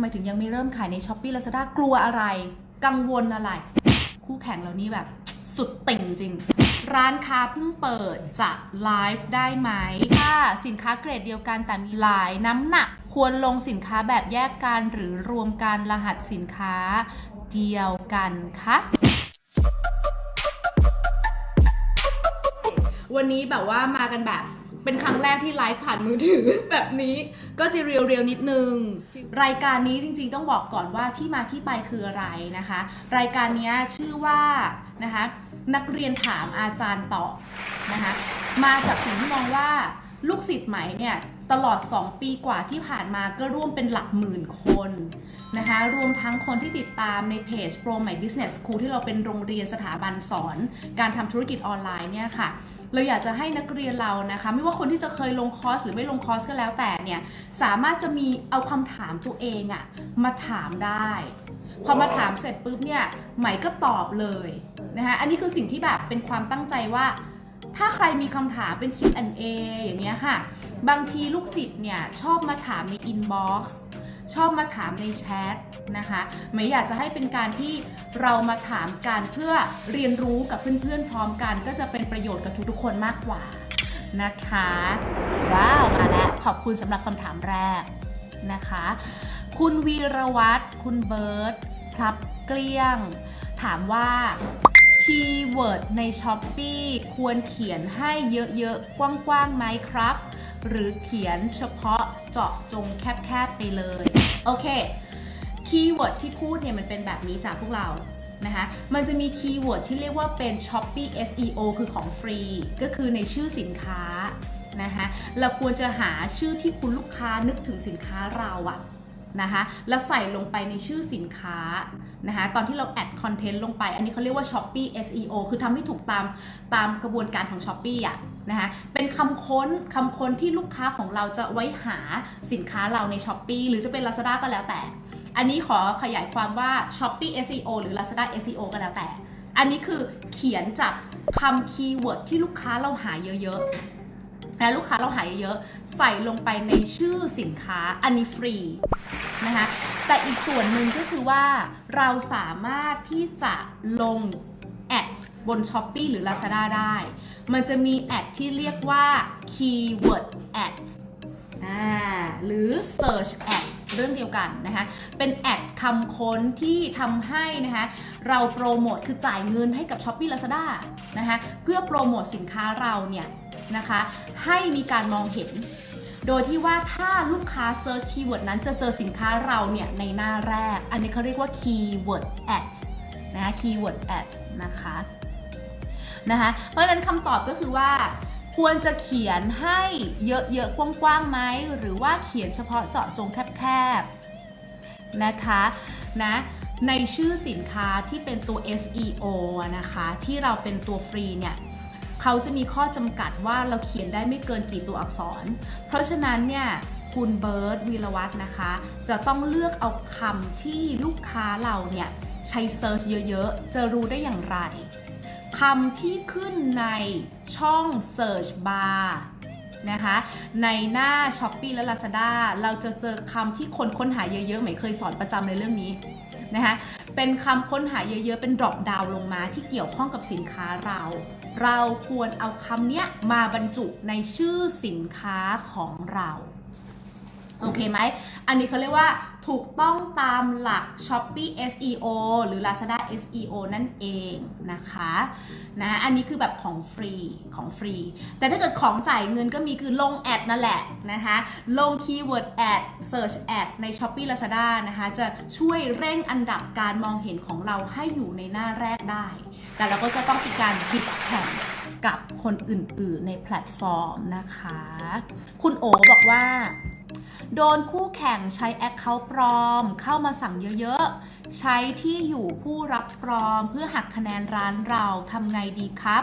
ทำไมถึงยังไม่เริ่มขายใน s h อ p e e Lazada กลัวอะไร กังวลอะไร คู่แข่งเรานี่แบบสุดติ่งจริง ร้านค้าเพิ่งเปิดจะไลฟ์ได้ไหมถ้าสินค้าเกรดเดียวกันแต่มีหลายน้ำหนัก ควรลงสินค้าแบบแยกกันหรือรวมกันรหัสสินค้าเดียวกันคะวันนี้แบบว่ามากันแบบ เป็นครั้งแรกที่ไลฟ์ผ่านมือถือ แบบนี้ก็จะเรียวๆนิดนึง รายการนี้จริงๆต้องบอกก่อนว่าที่มาที่ไปคืออะไรนะคะ รายการนี้ชื่อว่านะคะนักเรียนถามอาจารย์ตอบนะคะมาจากสิ่งที่มองว่าลูกศิษย์ใหม่เนี่ย ตลอด 2 ปีกว่าที่ผ่านมาก็ร่วมเป็นหลักหมื่นคนนะคะ รวมทั้งคนที่ติดตามในเพจ Pro ใหม่ Business School ที่เราเป็นโรงเรียนสถาบันสอน การทำธุรกิจออนไลน์เนี่ยค่ะ เราอยากจะให้นักเรียนเรานะคะ ไม่ว่าคนที่จะเคยลงคอร์สหรือไม่ลงคอร์สก็แล้วแต่เนี่ย สามารถจะมีเอาคำถามตัวเองอะมาถามได้ พอมาถามเสร็จปุ๊บเนี่ยใหม่ก็ตอบเลยนะคะ อันนี้คือสิ่งที่แบบเป็นความตั้งใจว่า ถ้าใครมีคำถามเป็น Q&A อย่างเงี้ยค่ะ บางทีลูกศิษย์เนี่ยชอบมาถามในอินบ็อกซ์ชอบมาถามในแชทนะคะไม่อยากจะให้เป็นการที่เรามาถามกันเพื่อเรียนรู้กับเพื่อนๆพร้อมกัน ก็จะเป็นประโยชน์กับทุกๆคนมากกว่านะคะ ว้าว มาแล้ว ขอบคุณสำหรับคำถามแรกนะคะ คุณวีรวัตรคุณเบิร์ตพลับเกลี้ยง ถามว่า คีย์เวิร์ดใน s h อ p e e ควรเขียนให้เยอะๆ กว้างๆไหมครับ หรือเขียนเฉพาะเจาะจงแคบๆไปเลย โอเค คีย์เวิร์ดที่พูดเนี่ยมันเป็นแบบนี้จากพวกเรานะคะมันจะมีคีย์เวิร์ดที่เรียกว่าเป็น Shopee SEO คือของฟรี ก็คือในชื่อสินค้านะคะเราควรจะหาชื่อที่คุณลูกค้านึกถึงสินค้าเราอะนะคะแล้วใส่ลงไปในชื่อสินค้า นะคะตอนที่เราแอดคอนเทนต์ลงไป อันนี้เขาเรียกว่า Shopee SEO คือทำให้ถูกตามตามกระบวนการของ Shopee อะนะคะเป็นคำค้นคำค้นที่ลูกค้าของเราจะไว้หาสินค้าเราใน Shopee หรือจะเป็น Lazada ก็แล้วแต่ อันนี้ขอขยายความว่า Shopee SEO หรือ Lazada SEO ก็แล้วแต่ อันนี้คือเขียนจากคำคีย์เวิร์ดที่ลูกค้าเราหาเยอะๆ นะลูกค้าเราหายเยอะใส่ลงไปในชื่อสินค้าอันนี้ฟรีนะคะแต่อีกส่วนหนึ่งก็คือว่าเราสามารถที่จะลงแอดบน Shopee หรือ Lazada ได้ มันจะมีแอดที่เรียกว่า keyword ads หรือ search ad เรื่องเดียวกันนะคะ เป็นแอดคำค้นที่ทำให้นะคะเราโปรโมทคือจ่ายเงินให้กับ Shopee Lazada นะคะเพื่อโปรโมทสินค้าเราเนี่ย นะคะ ให้มีการมองเห็น โดยที่ว่าถ้าลูกค้า search keyword นั้นจะเจอสินค้าเราเนี่ยในหน้าแรก อันนี้เขาเรียกว่า keyword ads นะคะ keyword ads นะคะนะคะ เพราะฉะนั้นคำตอบก็คือว่าควรจะเขียนให้เยอะๆกว้างๆไหมหรือว่าเขียนเฉพาะเจาะจงแคบๆนะคะนะในชื่อสินค้าที่เป็นตัว SEO นะคะ ที่เราเป็นตัวฟรีเนี่ย เขาจะมีข้อจำกัดว่าเราเขียนได้ไม่เกินกี่ตัวอักษร เพราะฉะนั้นเนี่ยคุณเบิร์ตวีรวัตรนะคะ จะต้องเลือกเอาคำที่ลูกค้าเราเนี่ยใช้เซิร์ชเยอะๆ จะรู้ได้อย่างไรคำที่ขึ้นในช่อง Search Bar นะคะ ในหน้า s h อ p e e และ Lazada เราจะเจอคำที่คนค้นหาเยอะๆไม่เคยสอนประจำในเรื่องนี้นะคะ เป็นคำค้นหาเยอะๆ เป็น drop down ลงมาที่เกี่ยวข้องกับสินค้าเรา เราควรเอาคำเนี้ยมาบรรจุในชื่อสินค้าของเรา โอเคไหม อันนี้เขาเรียกว่าถูกต้องตามหลัก Shopee SEO หรือ Lazada SEO นั่นเองนะคะนะอันนี้คือแบบของฟรีของฟรี แต่ถ้าเกิดของจ่ายเงินก็มีคือลงแอดนั่นแหละนะคะลงคีย์เวิร์ดแอด Search แอดใน Shopee Lazada นะคะจะช่วยเร่งอันดับการมองเห็นของเราให้อยู่ในหน้าแรกได้ แต่เราก็จะต้องมีการบิดแข่งกับคนอื่นๆในแพลตฟอร์มนะคะ คุณโอบอกว่า โดนคู่แข่งใช้ Account ปลอม เข้ามาสั่งเยอะๆ ใช้ที่อยู่ผู้รับปลอม เพื่อหักคะแนนร้านเราทำไงดีครับ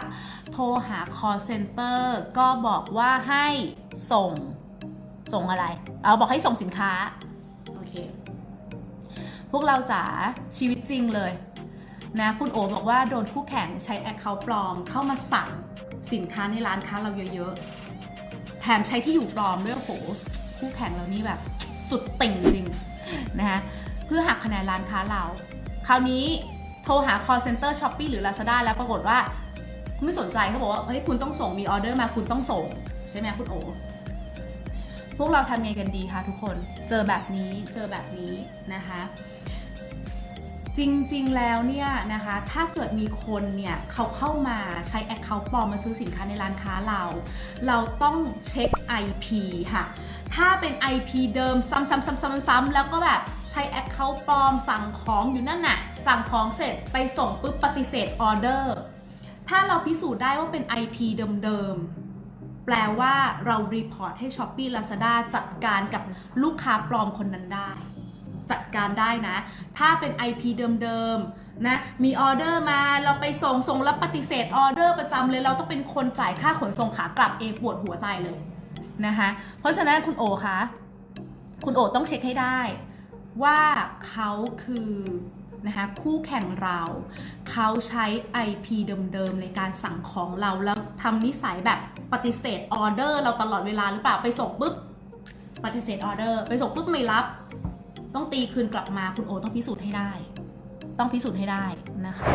โทรหา call center ก็บอกว่าให้ส่ง ส่งอะไร เอาบอกให้ส่งสินค้า โอเค พวกเราจ๋าชีวิตจริงเลยนะคุณโอบอกว่าโดนคู่แข่งใช้ Account ปลอม เข้ามาสั่งสินค้าในร้านค้าเราเยอะๆ แถมใช้ที่อยู่ปลอมด้วยโอ้โห คู่แข่งเรานี่แบบสุดติ่งจริงนะคะเพื่อหักคะแนนร้านค้าเรา คราวนี้โทรหา call center Shopee หรือ Lazada แล้วปรากฏว่าไม่สนใจเขาบอกว่าเฮ้ยคุณต้องส่งมีออเดอร์มาคุณต้องส่ง ใช่ไหมคุณโอพวกเราทำไงกันดีคะทุกคนเจอแบบนี้เจอแบบนี้นะคะจริง ๆ แล้วเนี่ยนะคะ ถ้าเกิดมีคนเนี่ยเขาเข้ามาใช้ Account ปลอมมาซื้อสินค้าในร้านค้าเรา เราต้องเช็ค IP ค่ะ ถ้าเป็น IP เดิมซ้ำๆๆๆๆ แล้วก็แบบใช้ Account ปลอมสั่งของอยู่นั่นน่ะ สั่งของเสร็จไปส่งปุ๊บปฏิเสธออเดอร์ ถ้าเราพิสูจน์ได้ว่าเป็น IP เดิมๆ แปลว่าเรารีพอร์ตให้ Shopee Lazada จัดการกับลูกค้าปลอมคนนั้นได้ จัดการได้นะ ถ้าเป็น IP เดิมๆ นะ มีออเดอร์มาเราไปส่งส่งแล้วปฏิเสธออเดอร์ประจำเลยเราต้องเป็นคนจ่ายค่าขนส่งขากลับเองปวดหัวตายเลย นะคะ เพราะฉะนั้นคุณโอคะคุณโอต้องเช็คให้ได้ว่าเขาคือนะคะคู่แข่งเราเขาใช้ IP เดิมๆ ในการสั่งของเรา แล้วทำนิสัยแบบปฏิเสธออเดอร์เราตลอดเวลาหรือเปล่าไปส่งปุ๊บปฏิเสธออเดอร์ไปส่งปุ๊บไม่รับ ต้องตีคืนกลับมาคุณโอต้องพิสูจน์ให้ได้ ต้องพิสูจน์ให้ได้นะคะ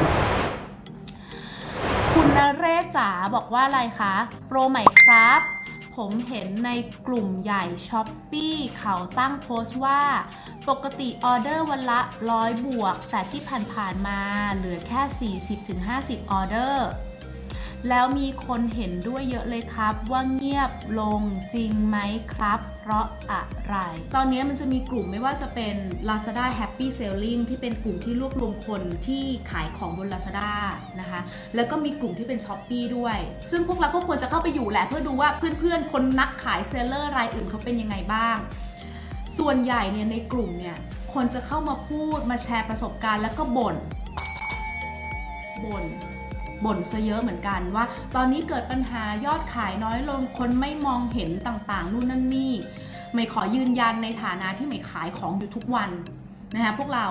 คุณนเรศจ๋าบอกว่าอะไรคะ โปรใหม่ครับ ผมเห็นในกลุ่มใหญ่ช้อปปี้เขาตั้งโพสต์ว่า ปกติออเดอร์วันละ 100 บวก แต่ที่ผ่านๆมาเหลือแค่ 40-50 ออเดอร์ แล้วมีคนเห็นด้วยเยอะเลยครับว่าเงียบลงจริงไหมครับ เพราะอะไร ตอนนี้มันจะมีกลุ่มไม่ว่าจะเป็น Lazada Happy Selling ที่เป็นกลุ่มที่รวบรวมคนที่ขายของบน Lazada นะคะ แล้วก็มีกลุ่มที่เป็น s h อ p e e ด้วย ซึ่งพวกเราก็ควรจะเข้าไปอยู่แหละเพื่อดูว่าเพื่อนๆ คนนักขายเซลเลอร์รายอื่นเขาเป็นยังไงบ้าง ส่วนใหญ่เนี่ยในกลุ่มเนี่ยคนจะเข้ามาพูดมาแชร์ประสบการณ์แล้วก็บ่นบ่น บ่นซะเยอะเหมือนกันว่า ตอนนี้เกิดปัญหายอดขายน้อยลงคนไม่มองเห็นต่างๆ นู่นนั่นนี่ไม่ขอยืนยันในฐานะที่ไม่ขายของอยู่ทุกวันนะคะพวกเรา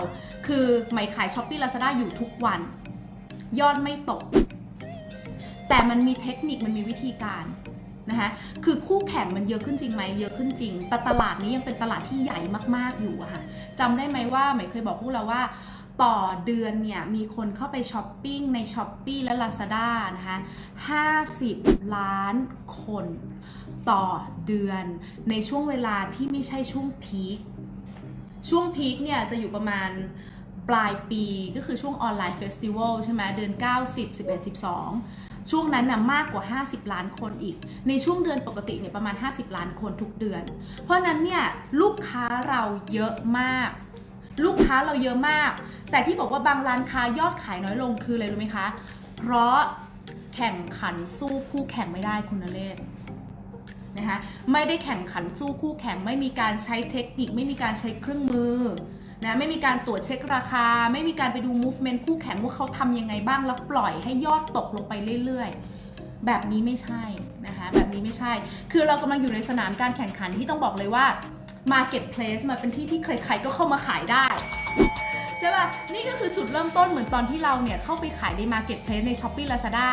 คือไม่ขายช้อปปี้ลาซาด้าอยู่ทุกวัน ยอดไม่ตก แต่มันมีเทคนิคมันมีวิธีการนะคะคือคู่แข่งมันเยอะขึ้นจริงไหมเยอะขึ้นจริงแต่ตลาดนี้ยังเป็นตลาดที่ใหญ่มากๆอยู่อะค่ะจำได้ไหมว่าไหมเคยบอกพวกเราว่า ต่อเดือนเนี่ยมีคนเข้าไปช้อปปิ้งใน s h อ p e e และ Lazada นะคะ50 ล้านคนต่อเดือนในช่วงเวลาที่ไม่ใช่ช่วงพีคช่วงพีคเนี่ยจะอยู่ประมาณปลายปีก็คือช่วงออนไลน์เฟสติวัลใช่ไหมเดือน 9 10 11 12 ช่วงนั้นนะมากกว่า 50 ล้านคนอีก ในช่วงเดือนปกติเนี่ยประมาณ 50 ล้านคนทุกเดือน เพราะฉะนั้นเนี่ยลูกค้าเราเยอะมาก ลูกค้าเราเยอะมาก แต่ที่บอกว่าบางร้านค้ายอดขายน้อยลงคืออะไรรู้ไหมคะ เพราะแข่งขันสู้คู่แข่งไม่ได้คุณนเรศนะคะไม่ได้แข่งขันสู้คู่แข่งไม่มีการใช้เทคนิค ไม่มีการใช้เครื่องมือนะไม่มีการตรวจเช็คราคา ไม่มีการไปดู movement คู่แข่งว่าเขาทำยังไงบ้าง แล้วปล่อยให้ยอดตกลงไปเรื่อยๆ แบบนี้ไม่ใช่นะคะแบบนี้ไม่ใช่ คือเรากำลังอยู่ในสนามการแข่งขันที่ต้องบอกเลยว่า marketplace มาเป็นที่ที่ใครๆก็เข้ามาขายได้ใช่ป่ะ นี่ก็คือจุดเริ่มต้นเหมือนตอนที่เราเนี่ยเข้าไปขายใน Marketplace ใน Shopee Lazada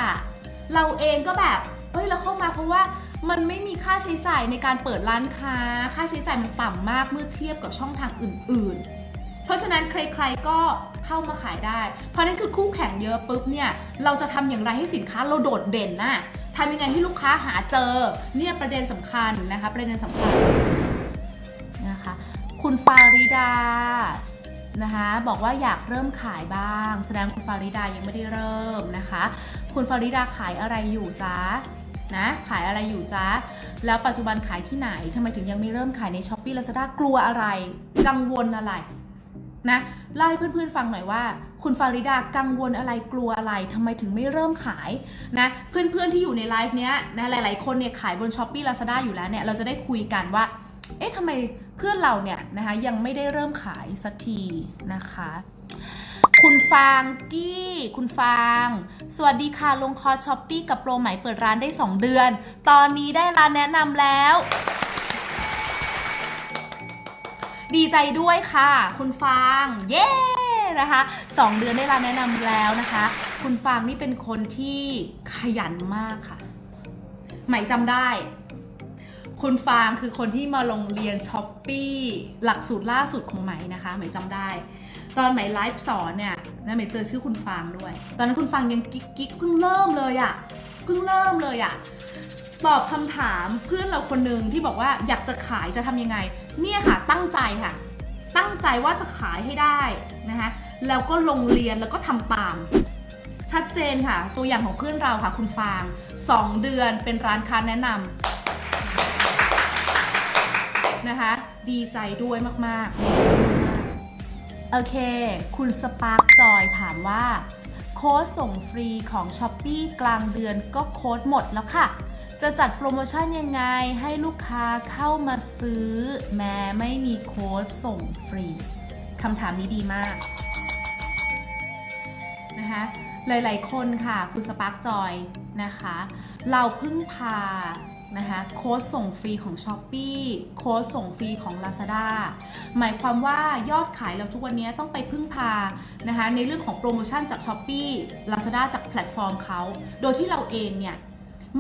เราเองก็แบบเอ้ยเราเข้ามาเพราะว่ามันไม่มีค่าใช้จ่ายในการเปิดร้านค้า ค่าใช้จ่ายมันต่ำมากเมื่อเทียบกับช่องทางอื่น ๆ เพราะฉะนั้นใครๆก็เข้ามาขายได้ เพราะนั้นคือคู่แข่งเยอะปุ๊บเนี่ยเราจะทำอย่างไรให้สินค้าเราโดดเด่นน่ะทำยังไงให้ลูกค้าหาเจอเนี่ยประเด็นสำคัญนะคะประเด็นสำคัญ นะคะ คุณฟาริดานะคะบอกว่าอยากเริ่มขายบ้าง แสดงคุณฟาริดายังไม่ได้เริ่มนะคะ คุณฟาริดาขายอะไรอยู่จ๊ะนะขายอะไรอยู่จ๊ะแล้วปัจจุบันขายที่ไหนทำไมถึงยังไม่เริ่มขายใน s h อ p e e Lazada กลัวอะไร กังวลอะไรนะเล่าให้เพื่อนๆฟังหน่อยว่า คุณฟาริดากังวลอะไรกลัวอะไรทำไมถึงไม่เริ่มขายนะเพื่อนๆที่อยู่ในไลฟ์เนี้ยนะหลายๆคนเนี่ยขายบน s h อ p e e Lazada อยู่แล้วเนี่ยเราจะได้คุยกันว่าเอ๊ะทำไม เพื่อนเราเนี่ยนะคะยังไม่ได้เริ่มขายสักทีนะคะ คุณฟางกี้ คุณฟาง สวัสดีค่ะ ลงคอช้อปปี้กับโปรใหม่เปิดร้านได้ 2 เดือน ตอนนี้ได้ร้านแนะนำแล้ว ดีใจด้วยค่ะ คุณฟาง เย้ นะคะสองเดือนได้ร้านแนะนำแล้วนะคะ คุณฟางนี่เป็นคนที่ขยันมากค่ะไหมจำได้ คุณฟางคือคนที่มาลงเรียนช้อปปี้หลักสูตรล่าสุดของไหมนะคะไหมจำได้ ตอนไหมไลฟ์สอนเนี่ยนะไหมเจอชื่อคุณฟางด้วย ตอนนั้นคุณฟางยังกิ๊กกิ๊กเพิ่งเริ่มเลยอะเพิ่งเริ่มเลยอะตอบคำถามเพื่อนเราคนหนึ่งที่บอกว่าอยากจะขายจะทำยังไง เนี่ยค่ะตั้งใจค่ะ ตั้งใจว่าจะขายให้ได้นะคะแล้วก็ลงเรียนแล้วก็ทำตาม ชัดเจนค่ะ ตัวอย่างของเพื่อนเราค่ะ คุณฟาง 2 เดือนเป็นร้านค้าแนะนำ นะคะ ดีใจด้วยมากๆ โอเค คุณสปาร์คจอยถามว่า โค้ดส่งฟรีของ s h อ p e e กลางเดือนก็โค้ดหมดแล้วค่ะ จะจัดโปรโมชั่นยังไงให้ลูกค้าเข้ามาซื้อ แม้ไม่มีโค้ดส่งฟรีคำถามนี้ดีมากนะคะหลาย ๆ คนค่ะ คุณสปาร์กจอยนะคะ เราพึ่งพา นะคะโค้ดส่งฟรีของ s h อ p e e โค้ดส่งฟรีของ Lazada หมายความว่ายอดขายเราทุกวันนี้ต้องไปพึ่งพานะคะในเรื่องของโปรโมชั่นจาก s h อ p e e Lazada จากแพลตฟอร์มเขา โดยที่เราเองเนี่ย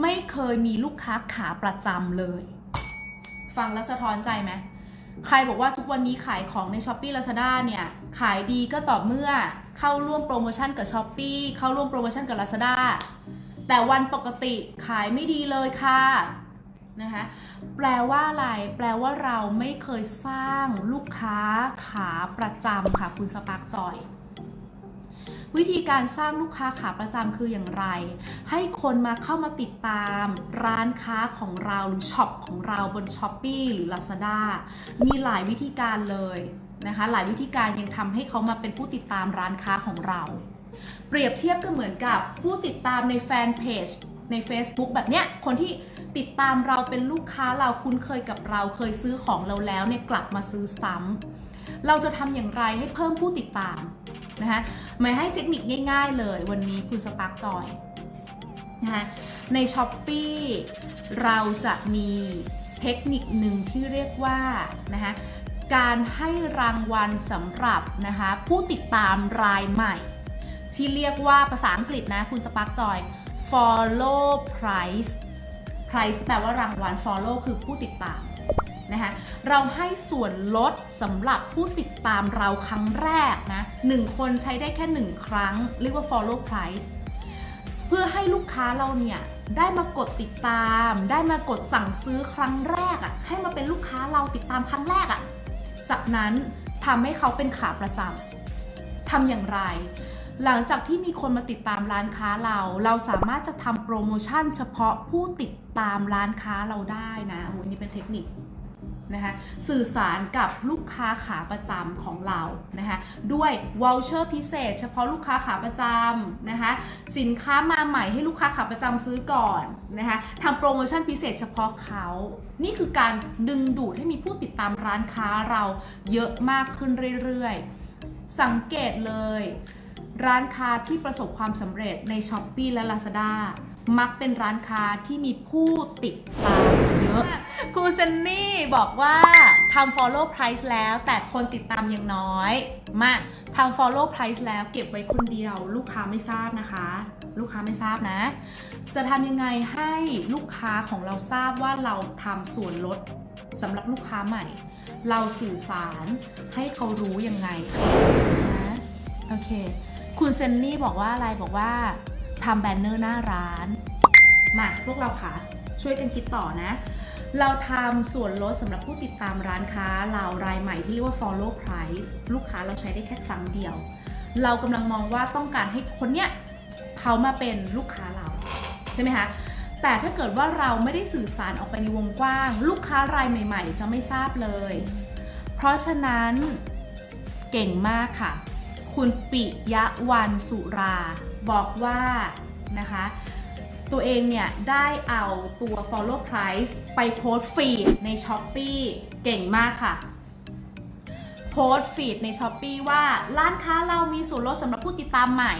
ไม่เคยมีลูกค้าขาประจำเลย ฟังแล้วสะท้อนใจไหมใครบอกว่าทุกวันนี้ขายของใน s h อ p e e Lazada เนี่ยขายดีก็ต่อเมื่อเข้าร่วมโปรโมชั่นกับ s h อ p e e เข้าร่วมโปรโมชั่นกับ Lazada แต่วันปกติขายไม่ดีเลยค่ะนะคะแปลว่าอะไร แปลว่าเราไม่เคยสร้างลูกค้าขาประจำค่ะคุณสปาร์กจอย วิธีการสร้างลูกค้าขาประจำคืออย่างไร ให้คนมาเข้ามาติดตามร้านค้าของเราหรือช็อปของเราบน s h อ p e e หรือ Lazada มีหลายวิธีการเลยนะคะ หลายวิธีการยังทำให้เขามาเป็นผู้ติดตามร้านค้าของเรา เปรียบเทียบก็เหมือนกับผู้ติดตามในแฟนเพจใน Facebook แบบเนี้ยคนที่ติดตามเราเป็นลูกค้าเราคุ้นเคยกับเราเคยซื้อของเราแล้วเนี่ยกลับมาซื้อซ้ำเราจะทำอย่างไรให้เพิ่มผู้ติดตามนะคะไม่ให้เทคนิคง่ายๆเลยวันนี้คุณสปาร์กจอยนะคะใน s h อ p e e เราจะมีเทคนิคหนึ่งที่เรียกว่านะคะการให้รางวัลสำหรับนะคะผู้ติดตามรายใหม่ ที่เรียกว่าภาษาอังกฤษนะคุณสปาร์กจอย follow price price แปลว่ารางวัล follow คือผู้ติดตามนะคะเราให้ส่วนลดสำหรับผู้ติดตามเราครั้งแรกนะหนึ่งคนใช้ได้แค่หนึ่งครั้ง เรียกว่า follow price เพื่อให้ลูกค้าเราเนี่ยได้มากดติดตาม ได้มากดสั่งซื้อครั้งแรกอะ่ะให้มาเป็นลูกค้าเราติดตามครั้งแรกอะ่ะจากนั้นทำให้เขาเป็นขาประจำทำอย่างไร หลังจากที่มีคนมาติดตามร้านค้าเรา เราสามารถจะทำโปรโมชั่นเฉพาะผู้ติดตามร้านค้าเราได้นะโอ้โหนี่เป็นเทคนิคนะคะสื่อสารกับลูกค้าขาประจำของเรานะคะด้วยวอลเชอร์พิเศษ เฉพาะลูกค้าขาประจำนะคะสินค้ามาใหม่ให้ลูกค้าขาประจำซื้อก่อนนะคะทำโปรโมชั่นพิเศษเฉพาะเขา นี่คือการดึงดูดให้มีผู้ติดตามร้านค้าเราเยอะมากขึ้นเรื่อยๆ สังเกตเลย ร้านค้าที่ประสบความสำเร็จใน s h อ p e e และ Lazada มักเป็นร้านค้าที่มีผู้ติดตามเยอะ ครูเซนนี่บอกว่าทำ follow price แล้วแต่คนติดตามยังน้อย มาทำ follow price แล้วเก็บไว้คนเดียว ลูกค้าไม่ทราบนะคะ ลูกค้าไม่ทราบนะ จะทำยังไงให้ลูกค้าของเราทราบว่าเราทำส่วนลดสำหรับลูกค้าใหม่ เราสื่อสารให้เขารู้ยังไงนะโอเค คุณเซนนี่บอกว่าอะไรบอกว่าทำแบนเนอร์หน้าร้าน มาพวกเราค่ะ ช่วยกันคิดต่อนะ เราทำส่วนลดสำหรับผู้ติดตามร้านค้า เรารายใหม่ที่เรียกว่า follow price ลูกค้าเราใช้ได้แค่ครั้งเดียว เรากำลังมองว่าต้องการให้คนเนี้ยเขามาเป็นลูกค้าเรา ใช่ไหมคะแต่ถ้าเกิดว่าเราไม่ได้สื่อสารออกไปในวงกว้าง ลูกค้ารายใหม่ ๆ จะไม่ทราบเลย เพราะฉะนั้นเก่งมากค่ะ คุณปิยะวันสุราบอกว่านะคะตัวเองเนี่ยได้เอาตัว follow price ไปโพสฟีดใน s h อ p e e เก่งมากค่ะ โพสฟีดใน s h อ p e e ว่าร้านค้าเรามีส่วนลดสำหรับผู้ติดตามใหม่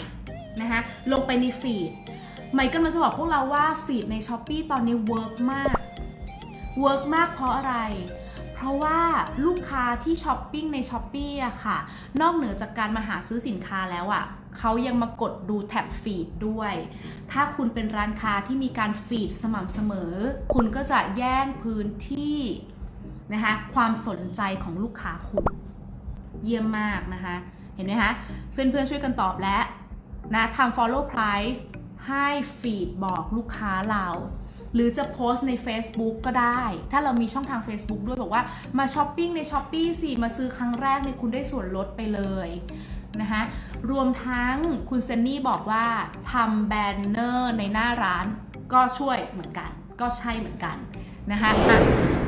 นะคะลงไปในฟีดใหม่กำลังจะบอกพวกเราว่าฟีดใน s h อ p e e ตอนนี้เวิร์กมากเวิร์กมากเพราะอะไร เพราะว่าลูกค้าที่ช้อปปิ้งในช้อปปี้อะค่ะ นอกเหนือจากการมาหาซื้อสินค้าแล้วอะเขายังมากดดูแท็บฟีดด้วย ถ้าคุณเป็นร้านค้าที่มีการฟีดสม่ำเสมอ คุณก็จะแย่งพื้นที่นะคะความสนใจของลูกค้าคุณ เยี่ยมมากนะคะ เห็นไหมคะเพื่อนๆช่วยกันตอบและนะทำ follow price ให้ฟีดบอกลูกค้าเรา หรือจะโพสต์ใน Facebook ก็ได้ ถ้าเรามีช่องทาง Facebook ด้วยบอกว่ามาช้อปปิ้งใน s h อ p e e สิมาซื้อครั้งแรกเนี่ยคุณได้ส่วนลดไปเลยนะคะรวมทั้งคุณเซนนี่บอกว่าทำแบนเนอร์ในหน้าร้านก็ช่วยเหมือนกัน ก็ใช่เหมือนกันนะคะะ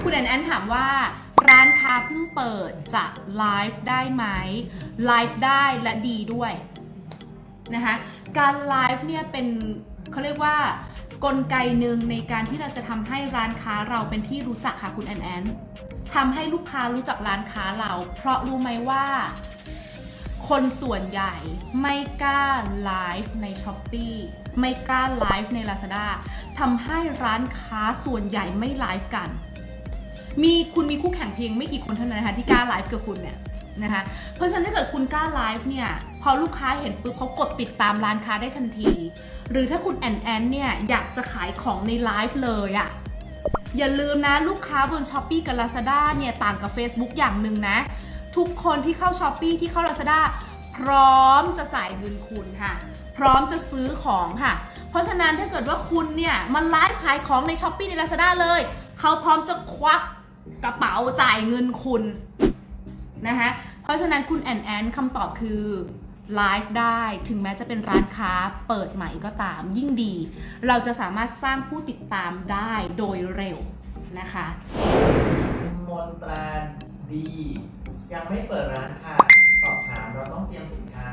คุณแอนแอนถามว่าร้านค้าเพิ่งเปิดจะไลฟ์ได้ไหมไลฟ์ได้และดีด้วยนะคะการไลฟ์เนี่ยเป็นเขาเรียกว่า กลไกหนึ่งในการที่เราจะทำให้ร้านค้าเราเป็นที่รู้จักค่ะคุณแอนแอนทำให้ลูกค้ารู้จักร้านค้าเรา เพราะรู้ไหมว่า คนส่วนใหญ่ไม่กล้าไลฟ์ใน s h อ p e e ไม่กล้าไลฟ์ใน Lazada ทำให้ร้านค้าส่วนใหญ่ไม่ไลฟ์กัน มีคุณมีคู่แข่งเพียงไม่กี่คนเท่านั้นนะคะที่กล้าไลฟ์กับคุณเนี่ยนะคะเพราะฉะนั้นถ้าเกิดคุณกล้าไลฟ์เนี่ย พอลูกค้าเห็นปุ๊บเขากดติดตามร้านค้าได้ทันที หรือถ้าคุณแอนแอนเนี่ยอยากจะขายของในไลฟ์เลยอะ่ะอย่าลืมนะลูกค้าบน s h อ p e e กับ Lazada เนี่ยต่างกับ Facebook อย่างหนึ่งนะ ทุกคนที่เข้า s h อ p e e ที่เข้า Lazada พร้อมจะจ่ายเงินคุณค่ะ พร้อมจะซื้อของค่ะ เพราะฉะนั้นถ้าเกิดว่าคุณเนี่ยมันไลฟ์ขายของใน s h อ p e e ใน Lazada เลย เขาพร้อมจะควักกระเป๋าจ่ายเงินคุณนะคะเพราะฉะนั้นคุณแอนแอนคำตอบคือ ไลฟ์ได้ถึงแม้จะเป็นร้านค้าเปิดใหม่ก็ตามยิ่งดี เราจะสามารถสร้างผู้ติดตามได้โดยเร็วนะคะคุณมนตราดี ยังไม่เปิดร้านค่ะ สอบถามเราต้องเตรียมสินค้า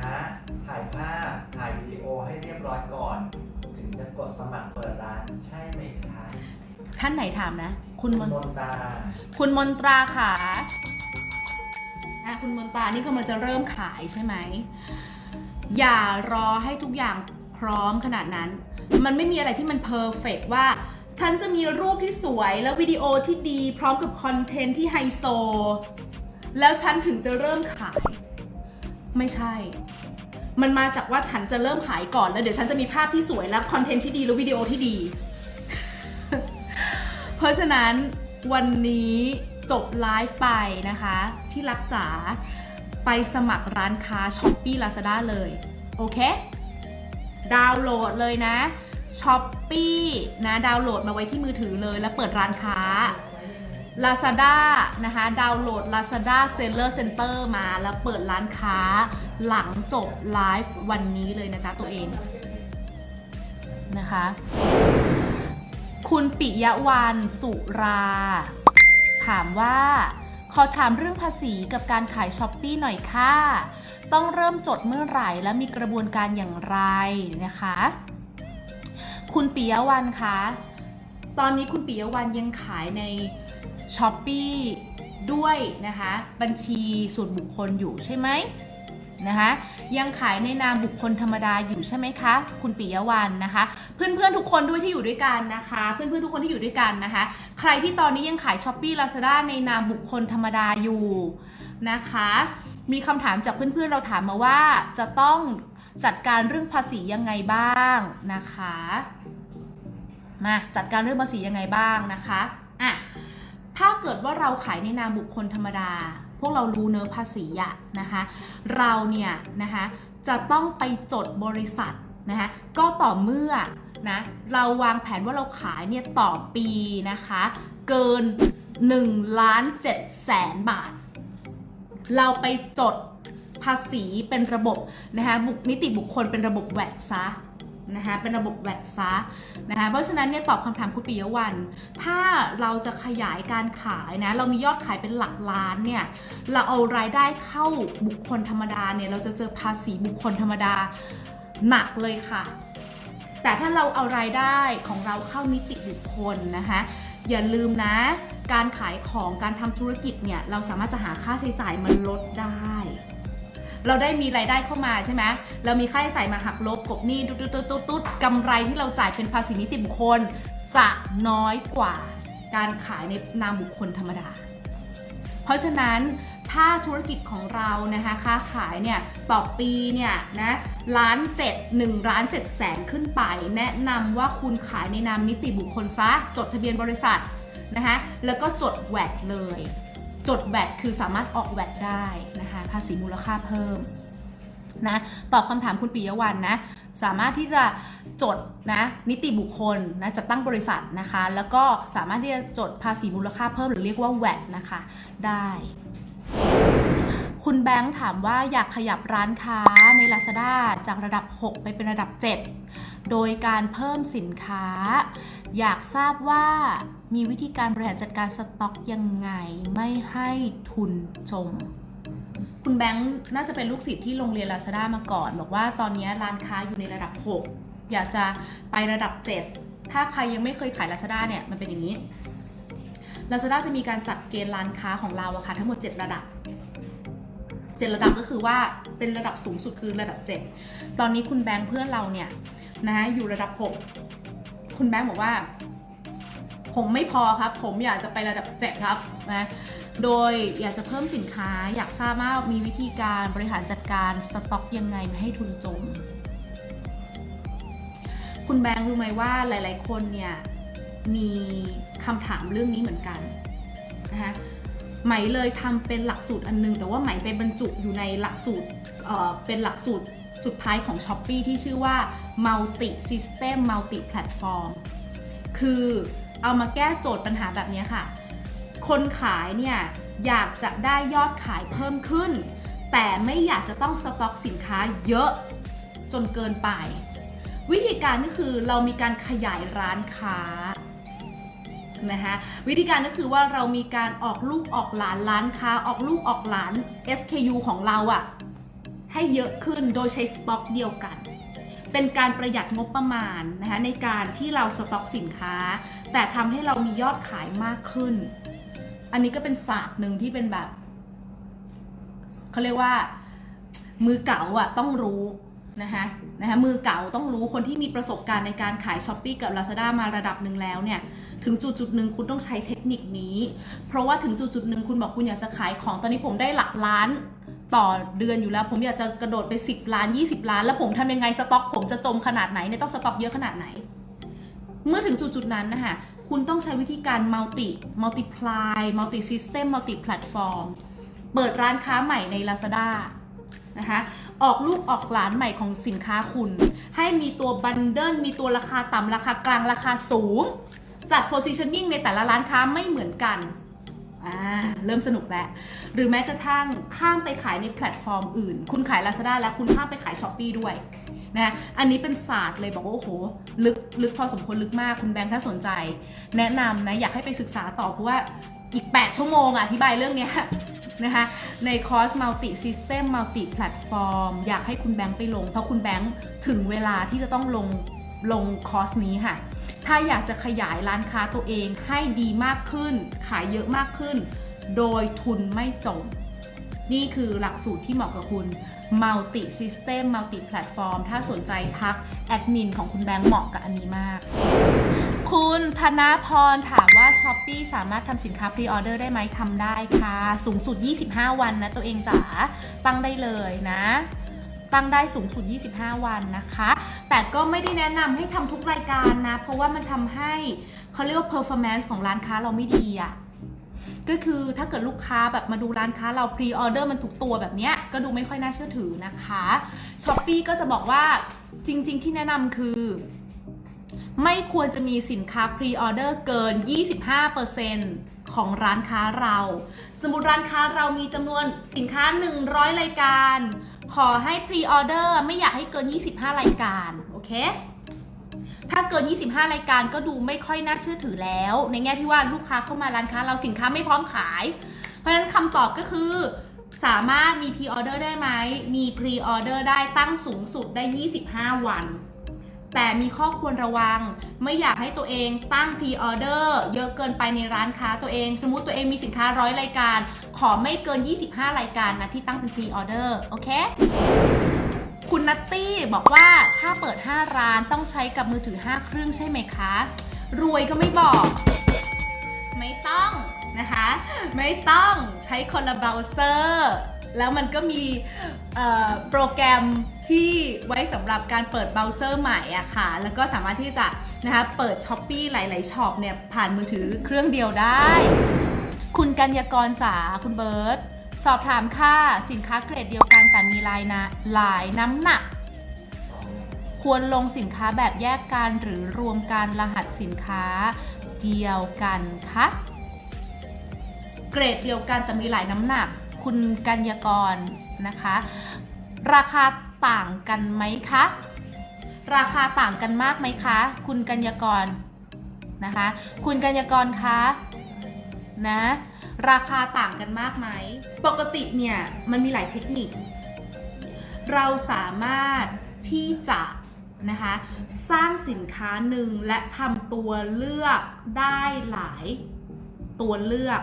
ถ่ายภาพ ถ่ายวิดีโอให้เรียบร้อยก่อน ถึงจะกดสมัครเปิดร้านใช่ไหมคะท่านไหนถามนะ คุณมนมนตราคุณมนตราค่ะอะคุณมนตรานี่กำลังจะเริ่มขายใช่ไหม อย่ารอให้ทุกอย่างพร้อมขนาดนั้น มันไม่มีอะไรที่มันเพอร์เฟกว่า ฉันจะมีรูปที่สวยแล้ววิดีโอที่ดีพร้อมกับคอนเทนต์ที่ไฮโซ แล้วฉันถึงจะเริ่มขาย ไม่ใช่ มันมาจากว่าฉันจะเริ่มขายก่อนแล้วเดี๋ยวฉันจะมีภาพที่สวยและคอนเทนต์ที่ดีแล้ววิดีโอที่ดี เพราะฉะนั้นวันนี้จบไลฟ์ไปนะคะ ที่รักจ๋า ไปสมัครร้านค้า s h อ p e e Lazada เลย โอเค ดาวน์โหลดเลยนะ s h อ p e e นะ ดาวน์โหลดมาไว้ที่มือถือเลยแล้วเปิดร้านค้า Lazada นะคะ ดาวน์โหลด Lazada Seller Center มาแล้วเปิดร้านค้าหลังจบไลฟ์วันนี้เลยนะจ๊ะตัวเอง นะคะ คุณปิยะวันสุรา ถามว่า ขอถามเรื่องภาษีกับการขายช้อปปี้หน่อยค่ะ ต้องเริ่มจดเมื่อไหร่และมีกระบวนการอย่างไรนะคะ คุณปิยวันคะตอนนี้คุณปิยวันยังขายในช้อปปีด้วยนะคะ บัญชีส่วนบุคคลอยู่ใช่ไหม นะคะยังขายในนามบุคคลธรรมดาอยู่ใช่ไหมคะ คุณปิยวันนะคะ เพื่อนๆทุกคนด้วยที่อยู่ด้วยกันนะคะ เพื่อนๆทุกคนที่อยู่ด้วยกันนะคะ ใครที่ตอนนี้ยังขาย s h อ p e e Lazada ในนามบุคคลธรรมดาอยู่นะคะ มีคำถามจากเพื่อนๆเราถามมาว่าจะต้องจัดการเรื่องภาษียังไงบ้างนะคะมาจัดการเรื่องภาษียังไงบ้างนะคะอะถ้าเกิดว่าเราขายในนามบุคคลธรรมดา พวกเรารู้เนื้อภาษีอะนะคะ เราเนี่ยนะคะจะต้องไปจดบริษัทนะคะก็ต่อเมื่อนะเราวางแผนว่าเราขายเนี่ยต่อปีนะคะ เกิน1ล้าน7แสนบาท เราไปจดภาษีเป็นระบบนะคะบุคนิติบุคคลเป็นระบบแวดซะ นะคะเป็นระบบแวดซะนะคะเพราะฉะนั้นเนี่ยตอบคำถามคุณปิยวัน ถ้าเราจะขยายการขายนะเรามียอดขายเป็นหลักล้านเนี่ยเราเอารายได้เข้าบุคคลธรรมดาเนี่ยเราจะเจอภาษีบุคคลธรรมดาหนักเลยค่ะ แต่ถ้าเราเอารายได้ของเราเข้านิติบุคคลนะคะอย่าลืมนะ การขายของการทำธุรกิจเนี่ยเราสามารถจะหาค่าใช้จ่ายมันลดได้ เราได้มีรายได้เข้ามาใช่ไหมเรามีค่าใช้จ่ายมาหักลบกบหนี้ตุ๊ดตุ๊ดตุ๊ดตุ๊ดกำไรที่เราจ่ายเป็นภาษีนิติบุคคล จะน้อยกว่าการขายในนามบุคคลธรรมดา เพราะฉะนั้นถ้าธุรกิจของเรานะคะค้าขายเนี่ยต่อปีเนี่ยนะล้านเจ็ดหนึ่งล้านเจ็ดแสนขึ้นไป แนะนำว่าคุณขายในนามนิติบุคคลซะจดทะเบียนบริษัทนะคะแล้วก็จดแวดเลย จดแวดคือสามารถออกแวดได้นะคะ ภาษีมูลค่าเพิ่มนะตอบคำถามคุณปิยวันนะสามารถที่จะจดนะนิติบุคคลนะจัดตั้งบริษัทนะคะ แล้วก็สามารถที่จะจดภาษีมูลค่าเพิ่มหรือเรียกว่าแวดนะคะได้ คุณแบงค์ถามว่าอยากขยับร้านค้าใน Lazada จากระดับ 6 ไปเป็นระดับ 7 โดยการเพิ่มสินค้า อยากทราบว่ามีวิธีการบริหารจัดการสต็อกยังไงไม่ให้ทุนจม คุณแบงค์น่าจะเป็นลูกศิษย์ที่โรงเรียน Lazada มาก่อน บอกว่าตอนนี้ร้านค้าอยู่ในระดับ 6 อยากจะไประดับ 7 ถ้าใครยังไม่เคยขาย Lazada เนี่ยมันเป็นอย่างนี้ Lazada จะมีการจัดเกณฑ์ร้านค้าของเราอะค่ะทั้งหมด 7 ระดับ 7 ระดับก็คือว่าเป็นระดับสูงสุดคือระดับ 7 ตอนนี้คุณแบงค์เพื่อนเราเนี่ยนะอยู่ระดับ 6 คุณแบงค์บอกว่า ผมไม่พอครับ ผมอยากจะไประดับ 7 ครับนะ โดยอยากจะเพิ่มสินค้าอยากทราบว่ามีวิธีการบริหารจัดการสต็อกยังไงไม่ให้ทุนจม คุณแบงค์รู้ไหมว่าหลาย ๆ คนเนี่ยมีคำถามเรื่องนี้เหมือนกันนะคะไหมเลยทำเป็นหลักสูตรอันนึง แต่ว่าไหมไปบรรจุอยู่ในหลักสูตรเเป็นหลักสูตรสุดท้ายของ s h อ p e e ที่ชื่อว่า Multi System Multi Platform คือเอามาแก้โจทย์ปัญหาแบบนี้ค่ะ คนขายเนี่ยอยากจะได้ยอดขายเพิ่มขึ้น แต่ไม่อยากจะต้องสต็อกสินค้าเยอะจนเกินไป วิธีการก็คือเรามีการขยายร้านค้านะคะวิธีการก็คือว่าเรามีการออกลูกออกหลานร้านค้าออกลูกออกหลาน SKU ของเราอะให้เยอะขึ้นโดยใช้สต็อกเดียวกัน เป็นการประหยัดงบประมาณนะคะในการที่เราสต็อกสินค้า แต่ทำให้เรามียอดขายมากขึ้น อันนี้ก็เป็นศาสตร์หนึ่งที่เป็นแบบเขาเรียกว่า มือเก๋าอะต้องรู้นะคะนะคะมือเก๋าต้องรู้คนที่มีประสบการณ์ในการขายช้อปปี้กับ Lazada มาระดับหนึ่งแล้วเนี่ยถึงจุดจุดหนึ่งคุณต้องใช้เทคนิคนี้ เพราะว่าถึงจุดจุดหนึ่งคุณบอกคุณอยากจะขายของตอนนี้ผมได้หลักล้านต่อเดือนอยู่แล้ว ผมอยากจะกระโดดไป 10 ล้าน 20 ล้าน แล้วผมทำยังไงสต็อก ผมจะจมขนาดไหนเนี่ยต้องสต็อกเยอะขนาดไหน เมื่อถึงจุดจุดนั้นนะคะ คุณต้องใช้วิธีการ multi multiply multi system multi platform เปิดร้านค้าใหม่ใน Lazada นะคะออกลูกออกหลานใหม่ของสินค้าคุณ ให้มีตัวบันเดิลมีตัวราคาต่ำราคากลางราคาสูง จัด positioning ในแต่ละร้านค้าไม่เหมือนกันอ่าเริ่มสนุกแล้ว หรือแม้กระทั่งข้ามไปขายในแพลตฟอร์มอื่น คุณขาย Lazada แล้วคุณข้ามไปขาย s h อ p e e ด้วย นะอันนี้เป็นศาสตร์เลยบอกว่าโอ้โหลึกลึกพอสมควรลึกมากคุณแบงค์ถ้าสนใจ แนะนำนะอยากให้ไปศึกษาต่อเพราะว่าอีก 8 ชั่วโมงอธิบายเรื่องนี้นะคะในคอร์ส Multi System Multi Platform อยากให้คุณแบงค์ไปลง เพราะคุณแบงค์ถึงเวลาที่จะต้องลงลงคอร์สนี้ค่ะ ถ้าอยากจะขยายร้านค้าตัวเองให้ดีมากขึ้น ขายเยอะมากขึ้น โดยทุนไม่จม นี่คือหลักสูตรที่เหมาะกับคุณ Multi System Multi Platform ถ้าสนใจทักแอดมินของคุณแบงค์เหมาะกับอันนี้มาก คุณธนาพรถามว่า s h อ p e e สามารถทำสินค้าพรีออเดอร์ได้ไหมทำได้ค่ะ สูงสุด 25 วันนะตัวเองจ๋าตั้งได้เลยนะ ตั้งได้สูงสุด 25 วันนะคะ แต่ก็ไม่ได้แนะนำให้ทำทุกรายการนะ เพราะว่ามันทำให้เขาเรียกว่า performance ของร้านค้าเราไม่ดีอะ ก็คือถ้าเกิดลูกค้าแบบมาดูร้านค้าเราพรีออเดอร์มันถูกตัวแบบเนี้ยก็ดูไม่ค่อยน่าเชื่อถือนะคะ s h อ p e e ก็จะบอกว่าจริง ๆ ที่แนะนำคือ ไม่ควรจะมีสินค้าพรีออเดอร์เกิน 25%ของร้านค้าเรา สมมติร้านค้าเรามีจำนวนสินค้า 100 รายการ ขอให้พรีออเดอร์ไม่อยากให้เกิน 25 รายการ โอเค ถ้าเกิน 25 รายการก็ดูไม่ค่อยน่าเชื่อถือแล้ว ในแง่ที่ว่าลูกค้าเข้ามาร้านค้า เราสินค้าไม่พร้อมขาย เพราะฉะนั้นคำตอบก็คือสามารถมีพรีออเดอร์ได้ไหม มีพรีออเดอร์ได้ตั้งสูงสุดได้ 25 วัน แต่มีข้อควรระวัง ไม่อยากให้ตัวเองตั้งพรีออเดอร์เยอะเกินไปในร้านค้าตัวเอง สมมติตัวเองมีสินค้าร้อยรายการ ขอไม่เกิน 25 รายการนะที่ตั้งเป็นพรีออเดอร์ โอเค คุณนัตตี้บอกว่าถ้าเปิด 5 ร้านต้องใช้กับมือถือ 5 เครื่องใช่ไหมคะ รวยก็ไม่บอก ไม่ต้องนะคะ ไม่ต้องใช้คนละเบราว์เซอร์ แล้วมันก็มีโปรแกรมที่ไว้สำหรับการเปิดเบราว์เซอร์ใหม่อะค่ะ แล้วก็สามารถที่จะนะคะเปิดช้อปปีหลาย ๆช็อปเนี่ยผ่านมือถือเครื่องเดียวได้ คุณกัญญากรจ๋าคุณเบิร์ต สอบถามค่าสินค้าเกรดเดียวกันแต่มีลายนะหลายน้ำหนัก ควรลงสินค้าแบบแยกกันหรือรวมกันรหัสสินค้าเดียวกันคะเกรดเดียวกันแต่มีหลายน้ำหนัก คุณกัญญากรนะคะ ราคาต่างกันไหมคะ ราคาต่างกันมากไหมคะ คุณกัญญากรนะคะ คุณกัญญากรคะนะ ราคาต่างกันมากไหม ปกติเนี่ยมันมีหลายเทคนิค เราสามารถที่จะนะคะสร้างสินค้าหนึ่งและทำตัวเลือกได้หลายตัวเลือก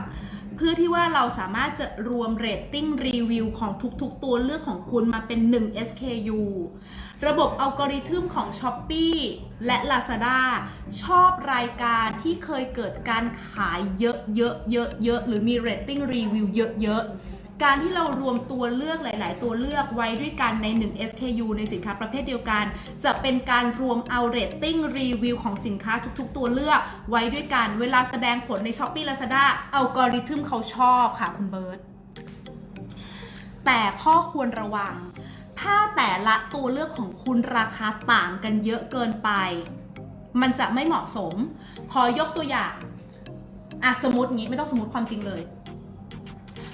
เพื่อที่ว่าเราสามารถจะรวมเรตติ้งรีวิวของทุกๆ ตัวเลือกของคุณมาเป็น 1 SKU ระบบอัลกอริทึมของ s h อ p e e และ Lazada ชอบรายการที่เคยเกิดการขายเยอะๆเยอะๆหรือมีเรตติ้งรีวิวเยอะๆ การที่เรารวมตัวเลือกหลาย ๆ ตัวเลือกไว้ด้วยกันใน 1 SKU ในสินค้าประเภทเดียวกัน จะเป็นการรวมเอาเรตติ้งรีวิวของสินค้าทุก ๆ ตัวเลือกไว้ด้วยกัน เวลาแสดงผลใน s h อ p e e Lazada อัลกอริทึมเขาชอบค่ะคุณเบิร์ตแต่ข้อควรระวัง ถ้าแต่ละตัวเลือกของคุณราคาต่างกันเยอะเกินไป มันจะไม่เหมาะสม ขอยกตัวอย่างอะสมมติงี้ไม่ต้องสมมติความจริงเลย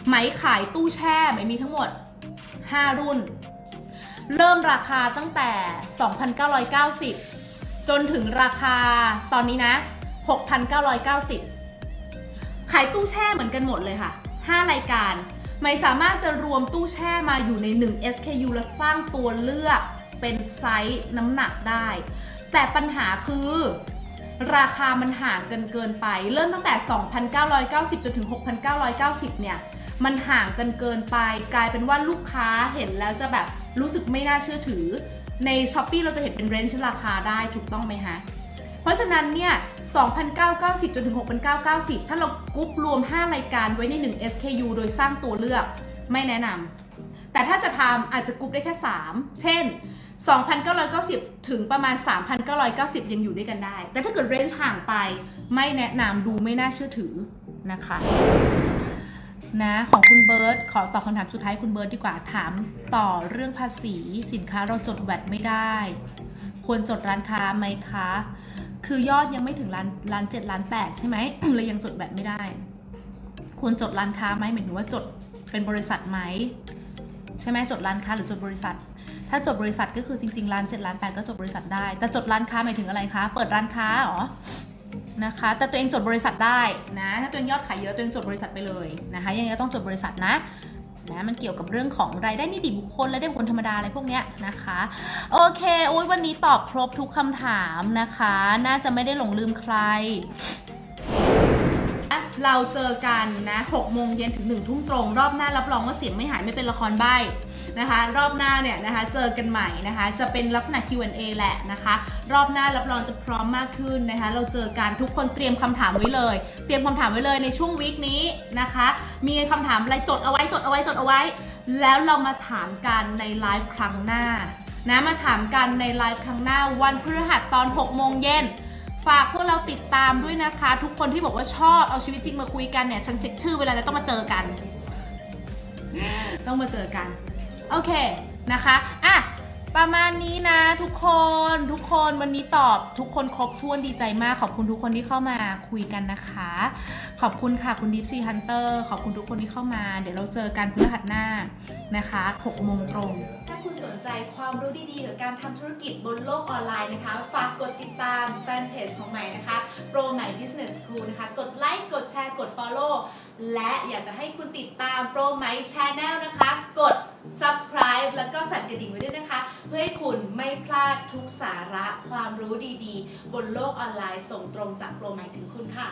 ไหมขายตู้แช่ไหมมีทั้งหมด 5 รุ่น เริ่มราคาตั้งแต่ 2,990 จนถึงราคาตอนนี้นะ 6,990 ขายตู้แช่เหมือนกันหมดเลยค่ะ 5 รายการ ไม่สามารถจะรวมตู้แช่มาอยู่ใน 1 SKU และสร้างตัวเลือกเป็นไซส์น้ำหนักได้ แต่ปัญหาคือราคามันห่างกันเกินไป เริ่มตั้งแต่ 2,990 จนถึง 6,990 เนี่ย มันห่างกันเกินไป กลายเป็นว่าลูกค้าเห็นแล้วจะแบบรู้สึกไม่น่าเชื่อถือ ใน s h อ p e e เราจะเห็นเป็นเรนจ์ราคาได้ถูกต้องไหมฮะเพราะฉะนั้นเนี่ย2,990 จนถึง 6,990 ถ้าเรากรุ๊ปรวม 5 รายการไว้ใน 1 SKU โดยสร้างตัวเลือกไม่แนะนำ แต่ถ้าจะทำอาจจะกรุ๊ปได้แค่ 3 เช่น 2,990 ถึงประมาณ 3,990 ยังอยู่ด้วยกันได้ แต่ถ้าเกิดเรนจ์ห่างไปไม่แนะนำดูไม่น่าเชื่อถือนะคะ นะของคุณเบิร์ตขอตอบคำถามสุดท้ายคุณเบิร์ตดีกว่าถามต่อเรื่องภาษีสินค้าเราจดแวดไม่ได้ ควรจดร้านค้าไหมคะ คือยอดยังไม่ถึงล้านล้านเจ็ดล้านแปดใช่ไหมเลยยังจดแวดไม่ได้ ควรจดร้านค้าไหมหมายถึงว่าจดเป็นบริษัทไหมใช่ไหมจดร้านค้าหรือจดบริษัท ถ้าจดบริษัทก็คือจริงๆล้านเจ็ดล้านแปดก็จดบริษัทได้ แต่จดร้านค้าหมายถึงอะไรคะเปิดร้านค้าหรอ นะคะ แต่ตัวเองจดบริษัทได้นะ ถ้าตัวเองยอดขายเยอะตัวเองจดบริษัทไปเลยนะคะ ยังไงก็ต้องจดบริษัทนะนะมันเกี่ยวกับเรื่องของรายได้นิติบุคคลรายได้บุคคลธรรมดาอะไรพวกเนี้ยนะคะ โอเคโอ้ยวันนี้ตอบครบทุกคำถามนะคะ น่าจะไม่ได้หลงลืมใคร เราเจอกันนะ6โมงเย็นถึง1ทุ่มตรง รอบหน้ารับรองว่าเสียงไม่หายไม่เป็นละครใบ้นะคะ รอบหน้าเนี่ยนะคะเจอกันใหม่นะคะ จะเป็นลักษณะ Q&A แหละนะคะ รอบหน้ารับรองจะพร้อมมากขึ้นนะคะ เราเจอกันทุกคนเตรียมคำถามไว้เลย เตรียมคำถามไว้เลยในช่วงวีคนี้นะคะ มีคำถามอะไรจดเอาไว้จดเอาไว้จดเอาไว้ แล้วเรามาถามกันในไลฟ์ครั้งหน้านะมาถามกันในไลฟ์ครั้งหน้าวันพฤหัสตอน6โมงเย็น ฝากพวกเราติดตามด้วยนะคะ ทุกคนที่บอกว่าชอบเอาชีวิตจริงมาคุยกันเนี่ย ฉันเช็คชื่อเวลาแล้วต้องมาเจอกัน ต้องมาเจอกัน โอเคนะคะ อะ ประมาณนี้นะ ทุกคนทุกคนวันนี้ตอบทุกคนครบถ้วนดีใจมาก ขอบคุณทุกคนที่เข้ามาคุยกันนะคะ ขอบคุณค่ะคุณดิฟซีฮันเตอร์ขอบคุณทุกคนที่เข้ามา เดี๋ยวเราเจอกันพฤหัสหน้านะคะ6โมงตรง ถ้าคุณสนใจความรู้ดีๆเกี่ยวกับการทำธุรกิจบนโลกออนไลน์นะคะ ฝากกดติดตามแฟนเพจของใหม่นะคะ Pro ใหม่ Business School นะคะ กดไลค์กดแชร์กด Follow และอยากจะให้คุณติดตาม Pro ใหม่ Channel นะคะ กด subscribe แล้วก็สั่นกระดิ่งไว้ด้วยนะคะ เพื่อให้คุณไม่พลาดทุกสาระความรู้ดีๆ บนโลกออนไลน์ส่งตรงจากโปรหมายถึงคุณค่ะ